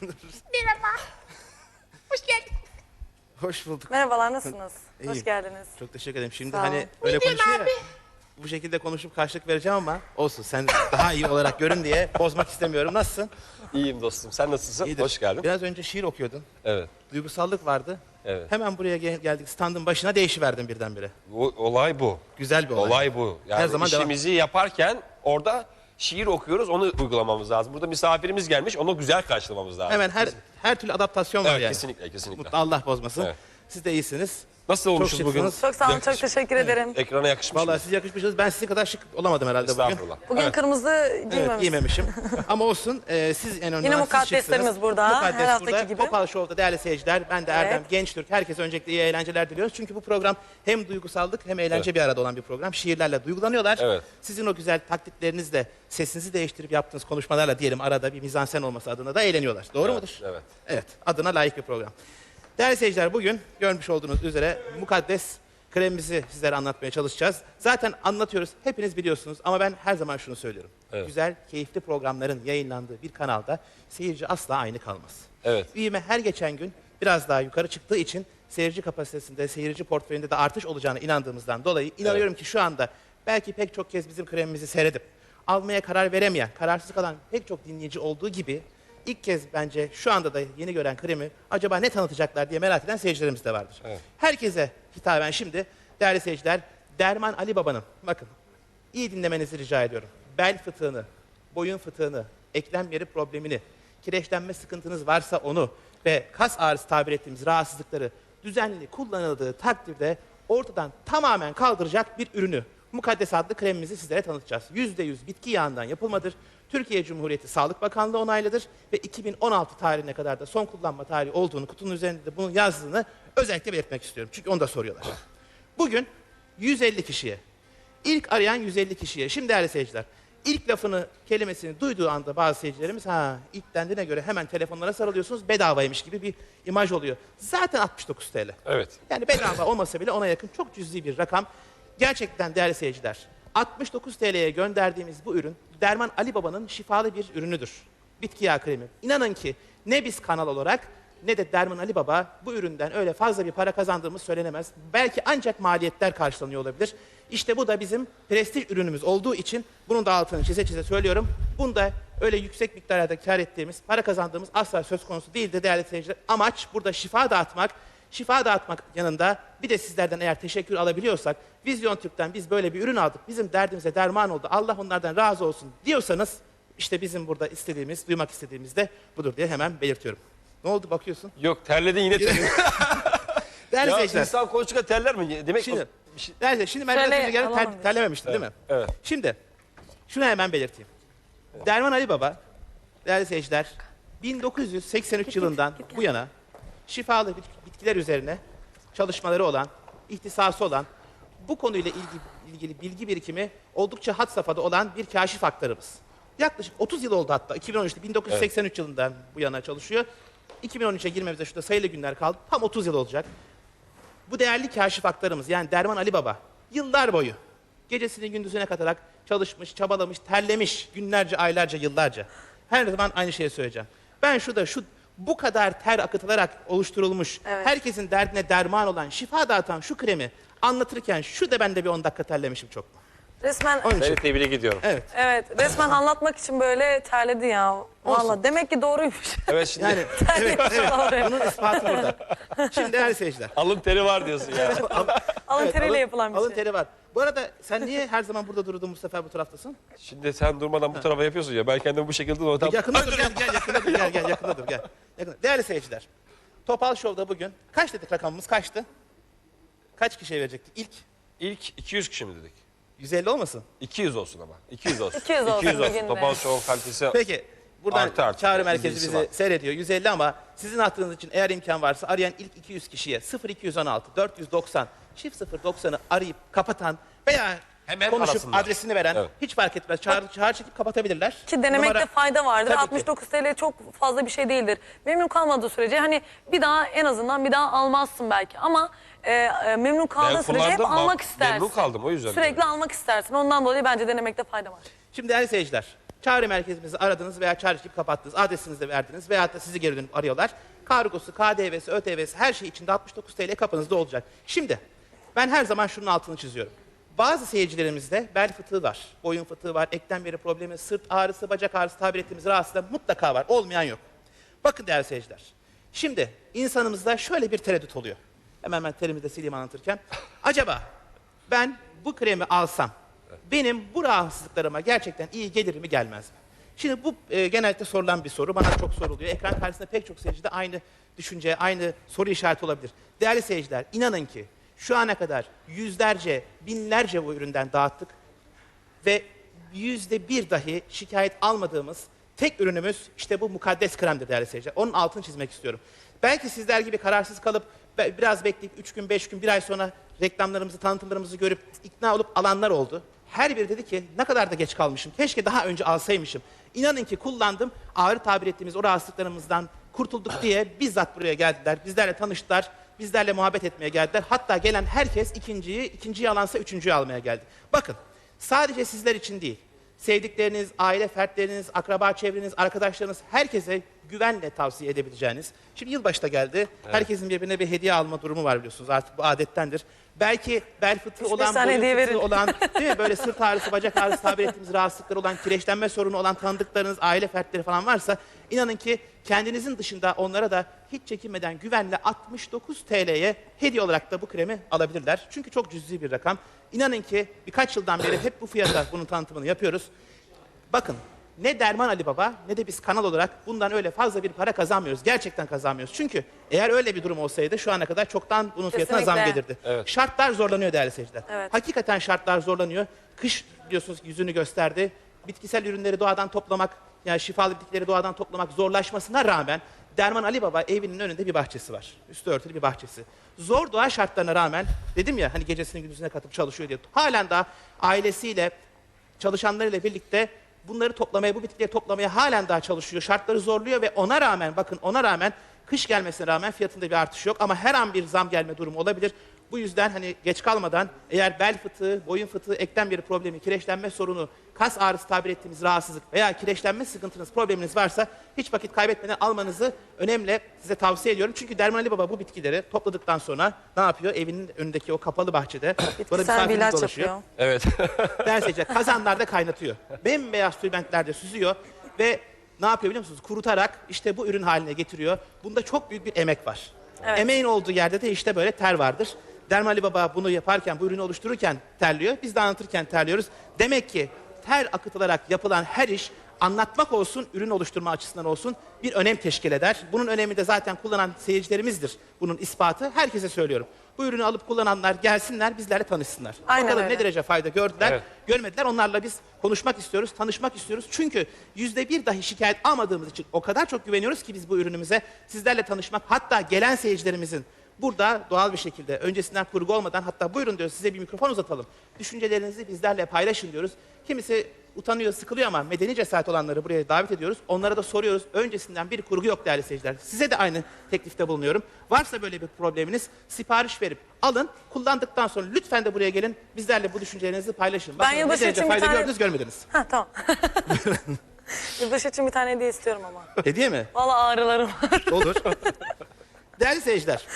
Merhaba. Hoş geldin. Hoş bulduk. Merhabalar nasılsınız? İyiyim. Hoş geldiniz. Çok teşekkür ederim. Şimdi Sağ hani olun. öyle diyorsun konuşuyor ya. abi? Bu şekilde konuşup karşılık vereceğim ama olsun. Sen daha iyi olarak görün diye bozmak istemiyorum. Nasılsın? İyiyim dostum. Sen nasılsın? İyidir. Hoş geldin. Biraz önce şiir okuyordun. Evet. Duygusallık vardı. Evet. Hemen buraya gel- geldik. Standın başına değişiverdim birdenbire. Bu, olay bu. Güzel bir olay. Olay bu. Yani Her zaman devam. işimizi yaparken orada şiir okuyoruz. Onu uygulamamız lazım. Burada misafirimiz gelmiş. Onu güzel karşılamamız lazım. Hemen her her türlü adaptasyon var Evet, yani. kesinlikle, kesinlikle. Mutlu Allah bozmasın. Evet. Siz de iyisiniz. Nasıl olmuşuz Çok bugün? şıksınız. Çok sağ olun, çok teşekkür ederim. Ekrana yakışmış Vallahi mı? siz yakışmışsınız. Ben sizin kadar şık olamadım herhalde bugün. Estağfurullah. Bugün Evet. kırmızı Evet giymemişsiniz. giymemişim. Ama olsun. Ee, siz en önemli Yine olan siz mukaddeslerimiz şıksınız. burada, Mukaddes her haftaki burada. gibi. Topal Show'da değerli seyirciler. Ben de Erdem Evet. Gençtürk. Herkese öncelikle iyi eğlenceler diliyoruz. Çünkü bu program hem duygusallık hem eğlence Evet. bir arada olan bir program. Şiirlerle duygulanıyorlar. Evet. Sizin o güzel taklitlerinizle sesinizi değiştirip yaptığınız konuşmalarla diyelim arada bir mizansen olması adına da eğleniyorlar. Doğru Evet, mudur? evet. Evet. Adına layık bir program. Değerli seyirciler bugün görmüş olduğunuz üzere mukaddes kremimizi sizlere anlatmaya çalışacağız. Zaten anlatıyoruz. Hepiniz biliyorsunuz ama ben her zaman şunu söylüyorum. Evet. Güzel, keyifli programların yayınlandığı bir kanalda seyirci asla aynı kalmaz. Evet. Büyüme her geçen gün biraz daha yukarı çıktığı için seyirci kapasitesinde, seyirci portföyünde de artış olacağına inandığımızdan dolayı inanıyorum ki şu anda belki pek çok kez bizim kremimizi seyredip almaya karar veremeyen, kararsız kalan pek çok dinleyici olduğu gibi ilk kez bence şu anda da yeni gören kremi acaba ne tanıtacaklar diye merak eden seyircilerimiz de vardır. Evet. Herkese hitaben şimdi değerli seyirciler Derman Ali Baba'nın bakın iyi dinlemenizi rica ediyorum. Bel fıtığını, boyun fıtığını, eklem yeri problemini, kireçlenme sıkıntınız varsa onu ve kas ağrısı tabir ettiğimiz rahatsızlıkları düzenli kullanıldığı takdirde ortadan tamamen kaldıracak bir ürünü Mukaddes adlı kremimizi sizlere tanıtacağız. %100 bitki yağından yapılmadır. Türkiye Cumhuriyeti Sağlık Bakanlığı onaylıdır ve 2016 tarihine kadar da son kullanma tarihi olduğunu, kutunun üzerinde de bunun yazdığını özellikle belirtmek istiyorum. Çünkü onu da soruyorlar. Bugün 150 kişiye, ilk arayan 150 kişiye, şimdi değerli seyirciler, ilk lafını, kelimesini duyduğu anda bazı seyircilerimiz ha ilk dendiğine göre hemen telefonlara sarılıyorsunuz bedavaymış gibi bir imaj oluyor. Zaten 69 TL. Evet. Yani bedava olmasa bile ona yakın çok cüzi bir rakam. Gerçekten değerli seyirciler, 69 TL'ye gönderdiğimiz bu ürün Derman Ali Baba'nın şifalı bir ürünüdür. Bitki yağı kremi. İnanın ki ne biz kanal olarak ne de Derman Ali Baba bu üründen öyle fazla bir para kazandığımız söylenemez. Belki ancak maliyetler karşılanıyor olabilir. İşte bu da bizim prestij ürünümüz olduğu için bunun da altını çize çize söylüyorum. Bunda öyle yüksek miktarlarda kar ettiğimiz, para kazandığımız asla söz konusu değildir değerli seyirciler. Amaç burada şifa dağıtmak, şifa dağıtmak yanında bir de sizlerden eğer teşekkür alabiliyorsak, Vizyon Türk'ten biz böyle bir ürün aldık, bizim derdimize derman oldu, Allah onlardan razı olsun diyorsanız, işte bizim burada istediğimiz, duymak istediğimiz de budur diye hemen belirtiyorum. Ne oldu bakıyorsun? Yok terledin yine terledin. Değerli ya seyirciler, insan terler mi? Demek şimdi, o- bir şey- şimdi ben Şöyle biraz önce geldim, ter, alalım. terlememiştim değil mi? Evet. Şimdi, şunu hemen belirteyim. Derman Ali Baba, değerli seyirciler, 1983 yılından bu yana şifalı bit- bitkiler üzerine çalışmaları olan, ihtisası olan, bu konuyla ilgili, ilgili bilgi birikimi oldukça had safhada olan bir kaşif aktarımız. Yaklaşık 30 yıl oldu hatta. 2013'te 1983 yılından bu yana çalışıyor. 2013'e girmemize şurada sayılı günler kaldı. Tam 30 yıl olacak. Bu değerli kaşif aktarımız yani Derman Ali Baba yıllar boyu gecesini gündüzüne katarak çalışmış, çabalamış, terlemiş günlerce, aylarca, yıllarca. Her zaman aynı şeyi söyleyeceğim. Ben şurada şu bu kadar ter akıtılarak oluşturulmuş, Evet. herkesin derdine derman olan, şifa dağıtan şu kremi anlatırken şu da ben de bir 10 dakika terlemişim çok. Resmen Onun için. Seni tebrik ediyorum. Evet. evet resmen anlatmak için böyle terledi ya. Valla demek ki doğruymuş. Evet şimdi Yani evet, evet. Bunun ispatı burada. Şimdi değerli seyirciler. alın teri var diyorsun ya. Alın Evet, teriyle alın- yapılan bir alın şey. teri var. Bu arada sen niye her zaman burada durdun bu sefer bu taraftasın? Şimdi sen durmadan bu tarafa yapıyorsun ya. Ben kendimi bu şekilde ortam... Yakında dur gel gel yakında dur gel gel yakında dur gel. Değerli seyirciler. Topal Show'da bugün kaç dedik rakamımız kaçtı? Kaç kişiye verecektik? İlk İlk 200 kişi mi dedik? 150 olmasın? 200 olsun ama. 200 olsun. 200 olsun bugün de. Topal Show kalitesi. Peki. Buradan Artı artı. çağrı merkezi Bilgisi bizi var. seyrediyor. 150 ama sizin attığınız için eğer imkan varsa arayan ilk 200 kişiye 0216 490 çift 090'ı arayıp kapatan veya Hemen konuşup arasınlar. adresini veren Evet. hiç fark etmez. Çağrı, çağrı çekip kapatabilirler. Ki denemekte Numara- fayda vardır. Tabii ki. 69 TL çok fazla bir şey değildir. Memnun kalmadığı sürece hani bir daha en azından bir daha almazsın belki. Ama e, e, memnun kaldığı sürece hep kullandım, almak ben istersin. memnun kaldım, o yüzden Sürekli diyorum. almak istersin. Ondan dolayı bence denemekte fayda var. Şimdi değerli seyirciler, Çağrı merkezimizi aradınız veya çağrı çekip kapattınız. Adresinizi de verdiniz veya da sizi geri dönüp arıyorlar. Kargosu, KDV'si, ÖTV'si her şey içinde 69 TL kapınızda olacak. Şimdi ben her zaman şunun altını çiziyorum. Bazı seyircilerimizde bel fıtığı var, boyun fıtığı var, eklem yeri problemi, sırt ağrısı, bacak ağrısı tabir ettiğimiz rahatsızlığı mutlaka var. Olmayan yok. Bakın değerli seyirciler. Şimdi insanımızda şöyle bir tereddüt oluyor. Hemen ben terimi de sileyim anlatırken. Acaba ben bu kremi alsam benim bu rahatsızlıklarıma gerçekten iyi gelir mi gelmez mi? Şimdi bu e, genellikle sorulan bir soru. Bana çok soruluyor. Ekran karşısında pek çok seyircide aynı düşünce, aynı soru işareti olabilir. Değerli seyirciler, inanın ki şu ana kadar yüzlerce, binlerce bu üründen dağıttık ve yüzde bir dahi şikayet almadığımız tek ürünümüz işte bu mukaddes kremdir değerli seyirciler. Onun altını çizmek istiyorum. Belki sizler gibi kararsız kalıp biraz bekleyip üç gün, beş gün, bir ay sonra reklamlarımızı, tanıtımlarımızı görüp ikna olup alanlar oldu. Her biri dedi ki ne kadar da geç kalmışım. Keşke daha önce alsaymışım. İnanın ki kullandım. Ağrı tabir ettiğimiz o rahatsızlıklarımızdan kurtulduk diye bizzat buraya geldiler. Bizlerle tanıştılar. Bizlerle muhabbet etmeye geldiler. Hatta gelen herkes ikinciyi, ikinciyi alansa üçüncüyü almaya geldi. Bakın sadece sizler için değil sevdikleriniz, aile fertleriniz, akraba çevreniz, arkadaşlarınız herkese güvenle tavsiye edebileceğiniz. Şimdi yılbaşı da geldi. Herkesin birbirine bir hediye alma durumu var biliyorsunuz. Artık bu adettendir. Belki bel fıtığı olan, boyun fıtığı verin. olan, değil mi? Böyle sırt ağrısı, bacak ağrısı tabir ettiğimiz rahatsızlıkları olan, kireçlenme sorunu olan tanıdıklarınız, aile fertleri falan varsa inanın ki kendinizin dışında onlara da hiç çekinmeden güvenle 69 TL'ye hediye olarak da bu kremi alabilirler. Çünkü çok cüzi bir rakam. İnanın ki birkaç yıldan beri hep bu fiyata bunun tanıtımını yapıyoruz. Bakın ne Derman Ali Baba ne de biz kanal olarak bundan öyle fazla bir para kazanmıyoruz. Gerçekten kazanmıyoruz. Çünkü eğer öyle bir durum olsaydı şu ana kadar çoktan bunun fiyatına zam Kesinlikle. gelirdi. Evet. Şartlar zorlanıyor değerli seyirciler. Evet. Hakikaten şartlar zorlanıyor. Kış biliyorsunuz yüzünü gösterdi. Bitkisel ürünleri doğadan toplamak, yani şifalı bitkileri doğadan toplamak zorlaşmasına rağmen Derman Ali Baba evinin önünde bir bahçesi var. Üstü örtülü bir bahçesi. Zor doğa şartlarına rağmen dedim ya hani gecesini gündüzüne katıp çalışıyor diye. Halen daha ailesiyle çalışanlarıyla birlikte bunları toplamaya, bu bitkileri toplamaya halen daha çalışıyor. Şartları zorluyor ve ona rağmen bakın ona rağmen kış gelmesine rağmen fiyatında bir artış yok ama her an bir zam gelme durumu olabilir. Bu yüzden hani geç kalmadan eğer bel fıtığı, boyun fıtığı, eklem yeri problemi, kireçlenme sorunu, kas ağrısı tabir ettiğimiz rahatsızlık veya kireçlenme sıkıntınız, probleminiz varsa hiç vakit kaybetmeden almanızı önemli size tavsiye ediyorum. Çünkü Derman Ali Baba bu bitkileri topladıktan sonra ne yapıyor? Evinin önündeki o kapalı bahçede burada Bitkisel bir misafiriniz ilaç dolaşıyor yapıyor. Evet. ders edecek. Kazanlarda kaynatıyor. Bembeyaz tülbentlerde süzüyor ve ne yapıyor biliyor musunuz? Kurutarak işte bu ürün haline getiriyor. Bunda çok büyük bir emek var. Evet. Emeğin olduğu yerde de işte böyle ter vardır. Dermali Baba bunu yaparken, bu ürünü oluştururken terliyor. Biz de anlatırken terliyoruz. Demek ki ter akıtılarak yapılan her iş anlatmak olsun, ürün oluşturma açısından olsun bir önem teşkil eder. Bunun önemi de zaten kullanan seyircilerimizdir. Bunun ispatı. Herkese söylüyorum. Bu ürünü alıp kullananlar gelsinler, bizlerle tanışsınlar. Aynen Bakalım öyle. ne derece fayda gördüler, Evet. görmediler. Onlarla biz konuşmak istiyoruz, tanışmak istiyoruz. Çünkü yüzde bir dahi şikayet almadığımız için o kadar çok güveniyoruz ki biz bu ürünümüze sizlerle tanışmak, hatta gelen seyircilerimizin burada doğal bir şekilde öncesinden kurgu olmadan hatta buyurun diyoruz size bir mikrofon uzatalım. Düşüncelerinizi bizlerle paylaşın diyoruz. Kimisi utanıyor, sıkılıyor ama medeni cesaret olanları buraya davet ediyoruz. Onlara da soruyoruz. Öncesinden bir kurgu yok değerli seyirciler. Size de aynı teklifte bulunuyorum. Varsa böyle bir probleminiz sipariş verip alın. Kullandıktan sonra lütfen de buraya gelin. Bizlerle bu düşüncelerinizi paylaşın. Bakın ne yılbaşı derece için bir fayda tane- gördünüz görmediniz. Ha tamam. Yılbaşı için bir tane hediye istiyorum ama. Hediye mi? Valla ağrılarım var. Olur. değerli seyirciler.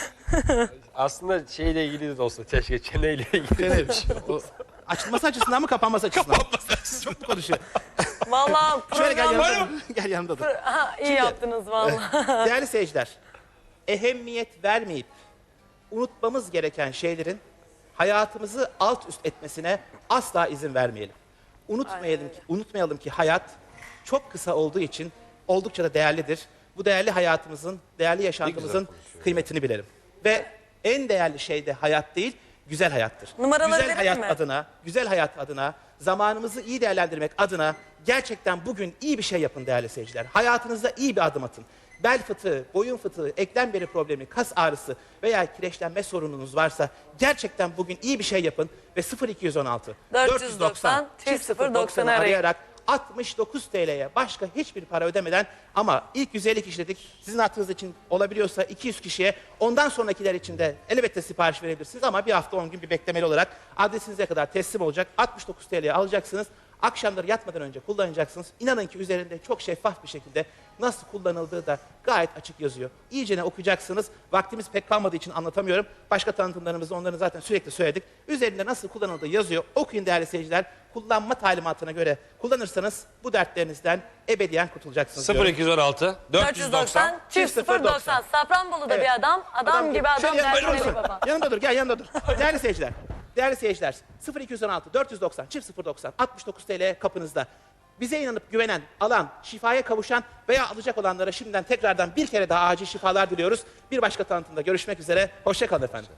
Aslında şeyle ilgili de olsa keşke çeneyle ilgili. Şöyle, o açılması açısından mı kapanması açısından? Kapanması Çok mu konuşuyor? Valla Şöyle gel program... yanımda. dur. gel yanımda dur. Ha, iyi yaptınız valla. Değerli seyirciler, ehemmiyet vermeyip unutmamız gereken şeylerin hayatımızı alt üst etmesine asla izin vermeyelim. Unutmayalım ki, unutmayalım ki hayat çok kısa olduğu için oldukça da değerlidir. Bu değerli hayatımızın, değerli yaşantımızın kıymetini bilelim. Ve en değerli şey de hayat değil, güzel hayattır. Numaraları güzel hayat mi? adına, güzel hayat adına, zamanımızı iyi değerlendirmek adına gerçekten bugün iyi bir şey yapın değerli seyirciler. Hayatınızda iyi bir adım atın. Bel fıtığı, boyun fıtığı, eklem beli problemi, kas ağrısı veya kireçlenme sorununuz varsa gerçekten bugün iyi bir şey yapın ve 0216 490 0090 arayın. arayarak 69 TL'ye başka hiçbir para ödemeden ama ilk 150 kişi dedik. Sizin hattınız için olabiliyorsa 200 kişiye ondan sonrakiler için de elbette sipariş verebilirsiniz ama bir hafta 10 gün bir beklemeli olarak adresinize kadar teslim olacak. 69 TL'ye alacaksınız Akşamları yatmadan önce kullanacaksınız. İnanın ki üzerinde çok şeffaf bir şekilde nasıl kullanıldığı da gayet açık yazıyor. İyicene okuyacaksınız. Vaktimiz pek kalmadığı için anlatamıyorum. Başka tanıtımlarımızda onları zaten sürekli söyledik. Üzerinde nasıl kullanıldığı yazıyor. Okuyun değerli seyirciler. Kullanma talimatına göre kullanırsanız bu dertlerinizden ebediyen kurtulacaksınız. diyorum. 0216 490 çift 090. Safranbolu'da Evet. bir adam, adam, gibi adam Şöyle yanında dur. Baba. Yanında dur, gel yanında dur. Değerli seyirciler, değerli seyirciler, 0216 490 çift 090 69 TL kapınızda. Bize inanıp güvenen, alan, şifaya kavuşan veya alacak olanlara şimdiden tekrardan bir kere daha acil şifalar diliyoruz. Bir başka tanıtımda görüşmek üzere. Hoşçakalın efendim.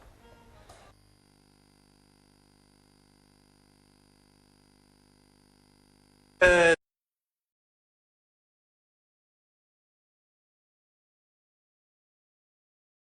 Ee,